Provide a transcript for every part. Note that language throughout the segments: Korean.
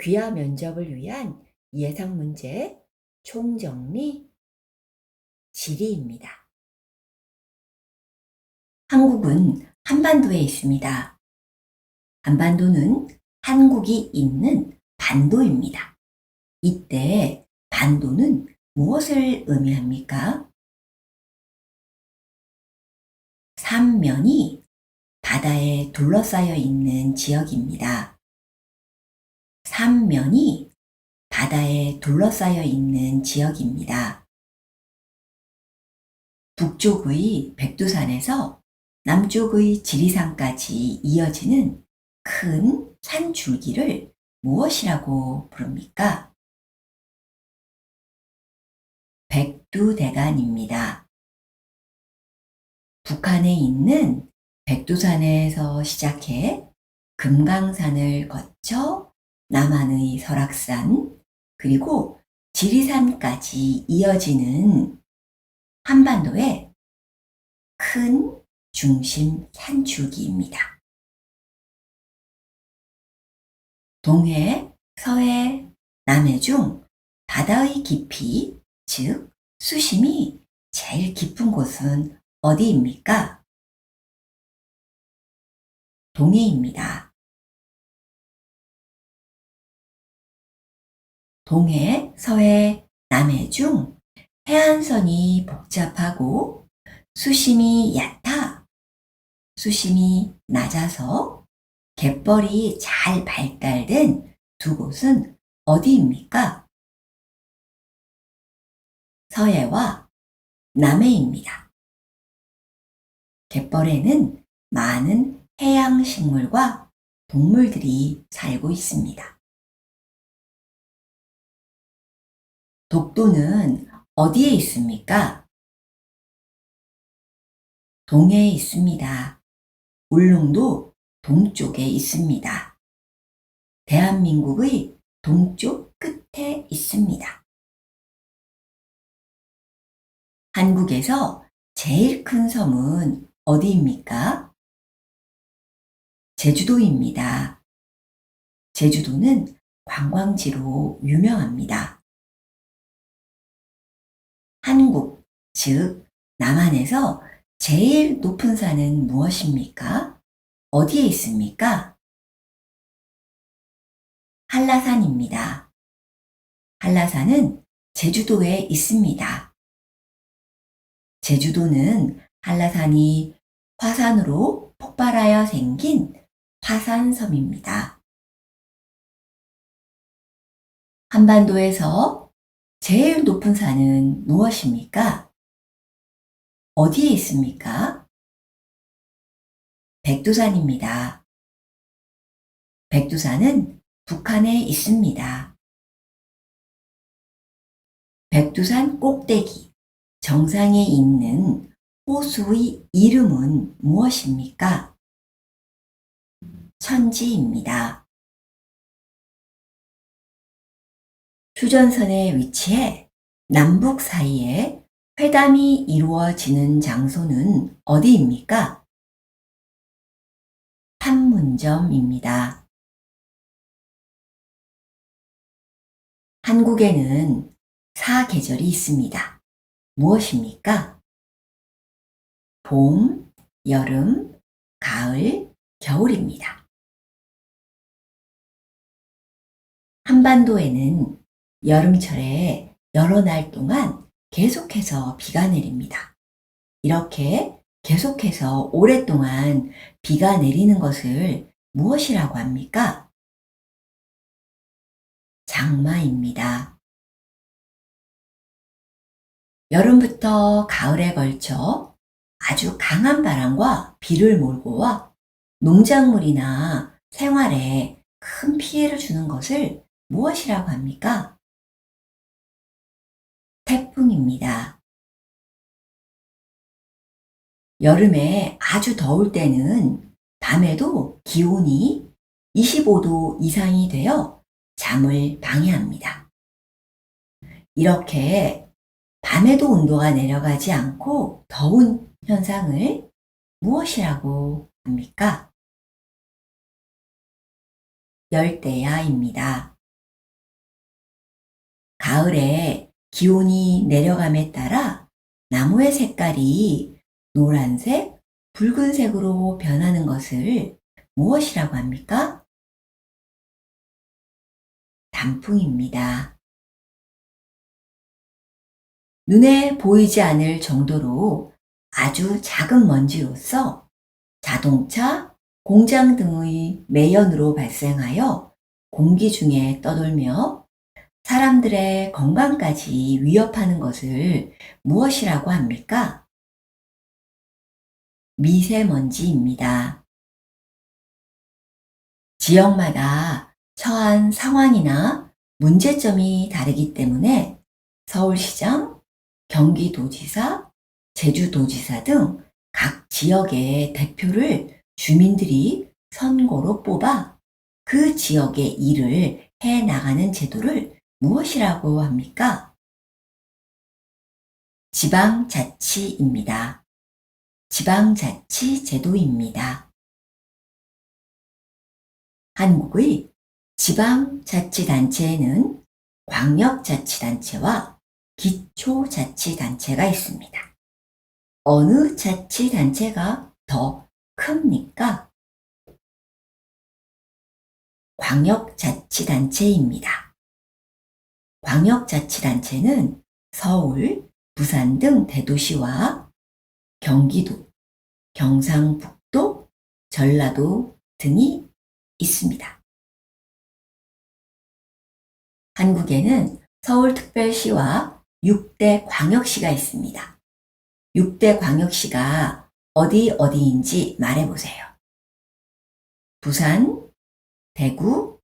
귀화 면접을 위한 예상 문제 총정리 지리입니다. 한국은 한반도에 있습니다. 한반도는 한국이 있는 반도입니다. 이때 반도는 무엇을 의미합니까? 삼면이 바다에 둘러싸여 있는 지역입니다. 삼면이 바다에 둘러싸여 있는 지역입니다. 북쪽의 백두산에서 남쪽의 지리산까지 이어지는 큰 산줄기를 무엇이라고 부릅니까? 백두대간입니다. 북한에 있는 백두산에서 시작해 금강산을 거쳐 남한의 설악산 그리고 지리산까지 이어지는 한반도의 큰 중심 산줄기입니다. 동해, 서해, 남해 중 바다의 깊이, 즉 수심이 제일 깊은 곳은 어디입니까? 동해입니다. 동해, 서해, 남해 중 해안선이 복잡하고 수심이 얕아 수심이 낮아서 갯벌이 잘 발달된 두 곳은 어디입니까? 서해와 남해입니다. 갯벌에는 많은 해양 식물과 동물들이 살고 있습니다. 독도는 어디에 있습니까? 동해에 있습니다. 울릉도 동쪽에 있습니다. 대한민국의 동쪽 끝에 있습니다. 한국에서 제일 큰 섬은 어디입니까? 제주도입니다. 제주도는 관광지로 유명합니다. 즉, 남한에서 제일 높은 산은 무엇입니까? 어디에 있습니까? 한라산입니다. 한라산은 제주도에 있습니다. 제주도는 한라산이 화산으로 폭발하여 생긴 화산섬입니다. 한반도에서 제일 높은 산은 무엇입니까? 어디에 있습니까? 백두산입니다. 백두산은 북한에 있습니다. 백두산 꼭대기 정상에 있는 호수의 이름은 무엇입니까? 천지입니다. 휴전선에 위치해 남북 사이에 회담이 이루어지는 장소는 어디입니까? 판문점입니다. 한국에는 사계절이 있습니다. 무엇입니까? 봄, 여름, 가을, 겨울입니다. 한반도에는 여름철에 여러 날 동안 계속해서 비가 내립니다. 이렇게 계속해서 오랫동안 비가 내리는 것을 무엇이라고 합니까? 장마입니다. 여름부터 가을에 걸쳐 아주 강한 바람과 비를 몰고 와 농작물이나 생활에 큰 피해를 주는 것을 무엇이라고 합니까? 태풍입니다. 여름에 아주 더울 때는 밤에도 기온이 25도 이상이 되어 잠을 방해합니다. 이렇게 밤에도 온도가 내려가지 않고 더운 현상을 무엇이라고 합니까? 열대야입니다. 가을에 기온이 내려감에 따라 나무의 색깔이 노란색, 붉은색으로 변하는 것을 무엇이라고 합니까? 단풍입니다. 눈에 보이지 않을 정도로 아주 작은 먼지로서 자동차, 공장 등의 매연으로 발생하여 공기 중에 떠돌며 사람들의 건강까지 위협하는 것을 무엇이라고 합니까? 미세먼지입니다. 지역마다 처한 상황이나 문제점이 다르기 때문에 서울시장, 경기도지사, 제주도지사 등 각 지역의 대표를 주민들이 선거로 뽑아 그 지역의 일을 해 나가는 제도를 무엇이라고 합니까? 지방자치입니다. 지방자치 제도입니다. 한국의 지방자치단체에는 광역자치단체와 기초자치단체가 있습니다. 어느 자치단체가 더 큽니까? 광역자치단체입니다. 광역자치단체는 서울, 부산 등 대도시와 경기도, 경상북도, 전라도 등이 있습니다. 한국에는 서울특별시와 6대 광역시가 있습니다. 6대 광역시가 어디 어디인지 말해보세요. 부산, 대구,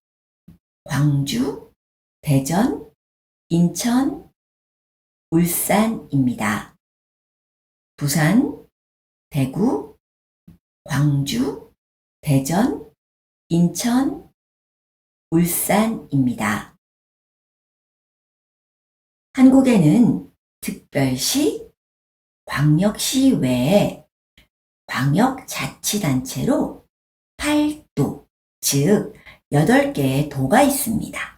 광주, 대전, 인천, 울산입니다. 부산, 대구, 광주, 대전, 인천, 울산입니다. 한국에는 특별시, 광역시 외에 광역자치단체로 8도, 즉 8개의 도가 있습니다.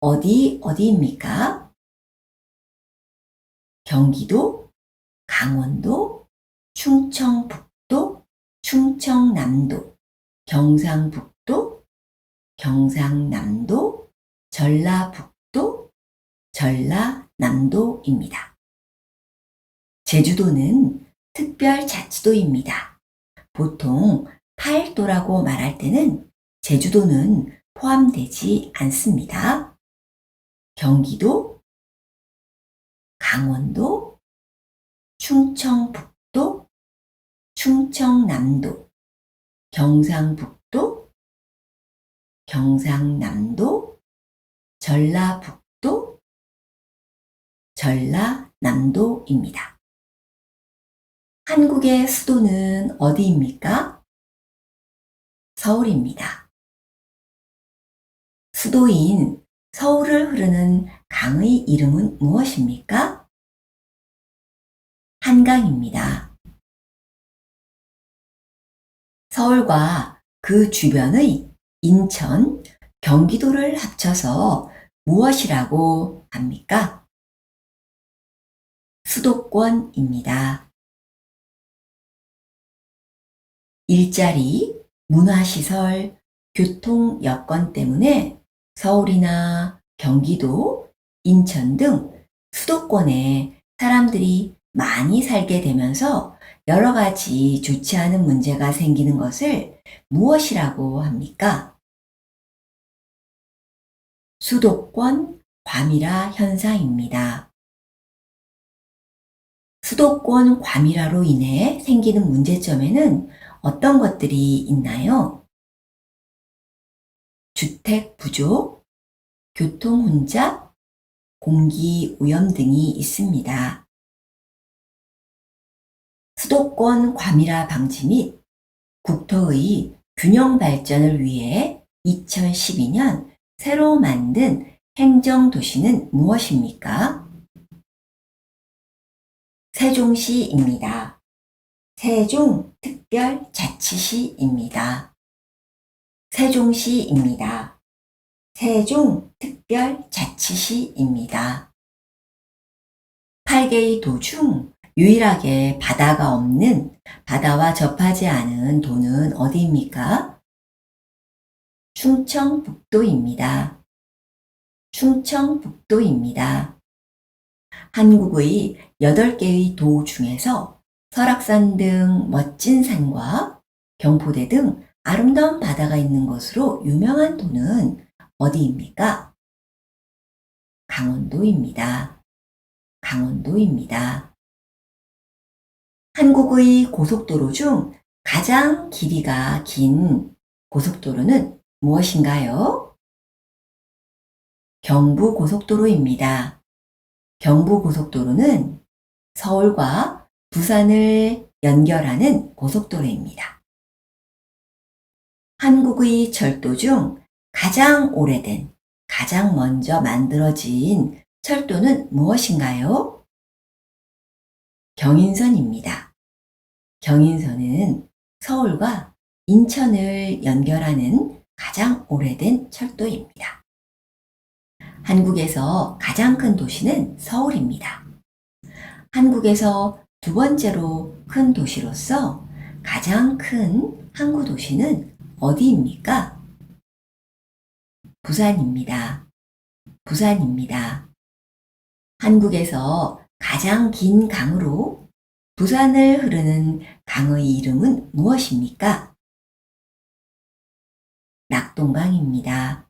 어디 어디입니까? 경기도, 강원도, 충청북도, 충청남도, 경상북도, 경상남도, 전라북도, 전라남도입니다. 제주도는 특별자치도입니다. 보통 8도라고 말할 때는 제주도는 포함되지 않습니다. 경기도, 강원도, 충청북도, 충청남도, 경상북도, 경상남도, 전라북도, 전라남도입니다. 한국의 수도는 어디입니까? 서울입니다. 수도인 서울을 흐르는 강의 이름은 무엇입니까? 한강입니다. 서울과 그 주변의 인천, 경기도를 합쳐서 무엇이라고 합니까? 수도권입니다. 일자리, 문화시설, 교통 여건 때문에 서울이나 경기도, 인천 등 수도권에 사람들이 많이 살게 되면서 여러 가지 좋지 않은 문제가 생기는 것을 무엇이라고 합니까? 수도권 과밀화 현상입니다. 수도권 과밀화로 인해 생기는 문제점에는 어떤 것들이 있나요? 주택 부족, 교통 혼잡, 공기 오염 등이 있습니다. 수도권 과밀화 방지 및 국토의 균형 발전을 위해 2012년 새로 만든 행정 도시는 무엇입니까? 세종시입니다. 세종특별자치시입니다. 세종시입니다. 세종특별자치시입니다. 8개의 도 중 유일하게 바다가 없는 바다와 접하지 않은 도는 어디입니까? 충청북도입니다. 충청북도입니다. 한국의 8개의 도 중에서 설악산 등 멋진 산과 경포대 등 아름다운 바다가 있는 것으로 유명한 도는 어디입니까? 강원도입니다. 강원도입니다. 한국의 고속도로 중 가장 길이가 긴 고속도로는 무엇인가요? 경부고속도로입니다. 경부고속도로는 서울과 부산을 연결하는 고속도로입니다. 한국의 철도 중 가장 오래된, 가장 먼저 만들어진 철도는 무엇인가요? 경인선입니다. 경인선은 서울과 인천을 연결하는 가장 오래된 철도입니다. 한국에서 가장 큰 도시는 서울입니다. 한국에서 두 번째로 큰 도시로서 가장 큰 항구 도시는 어디입니까? 부산입니다. 부산입니다. 한국에서 가장 긴 강으로 부산을 흐르는 강의 이름은 무엇입니까? 낙동강입니다.